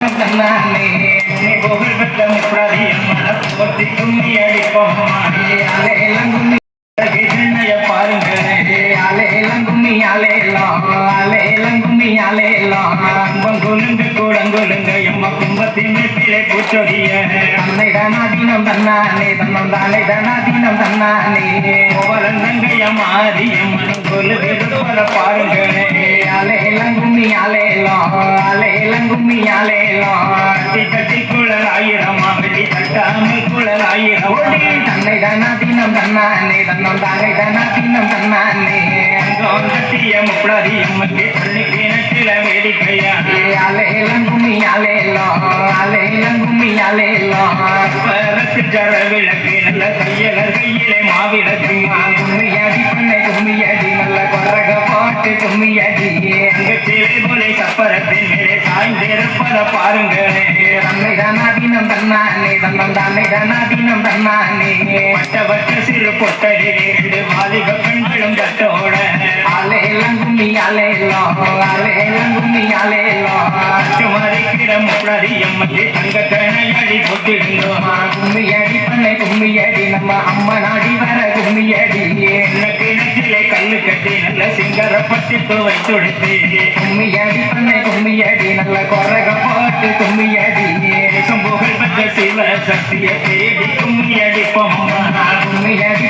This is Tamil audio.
தன்னானே புகழ் பெற்ற முப்ரதியம்மன போற்றி கும்மி அடிப்போம் தன்னானே தன்னம் தானே தன்னானே பாருங்களே கும்மி அலையலாம் அலையெல்லாம் கும்மி அலையலாம் கட்டி கட்டி குழல் ஆயிரம் வெடி தட்டாமல் குழல் ஆயிரம். தன்னை தானாதீனம் தன்னானே தன்னம் தானே தானாதீனம் தன்னானே அங்கம் கட்டிய முப்படாதி எம்மக்கு பள்ளி கிணற்றில வேடிக்கையா? அலையெல்லாம் கும்மி அலையலாம் அலையெல்லாம் கும்மி அலையலாம் பரத்து ஜர விளக்கு நல்ல கையலர் கையிலே மாவிளக்கு. கும்மியடி அங்கத்திலே போலே சப்பரத்தின் மேலே சாய்ந்திருப்பத பாருங்களே. தன்னை தானாதீனம் தன்னானே தன்னம் தானே தானாதீனம் தன்னானே வட்ட வட்ட சிறு பொட்டடி ரெண்டு வாலிப பெண்களும் கட்டோட அலையெல்லாம் கும்மி அலையலாம் அலையெல்லாம் கும்மி அலையலாம் மறைக்கிற முப்படி எம்மக்கு தங்க கணையடி போட்டிருந்தோம் பட்டிப்பு வைத்துடுத்து கும்மியடி பண்ணை கும்மியடி நல்ல கொரக போட்டு கும்மியடி. புகழ் பெற்ற சிவ சக்திய தேடி கும்மியடி பொம்மா கும்மியடி.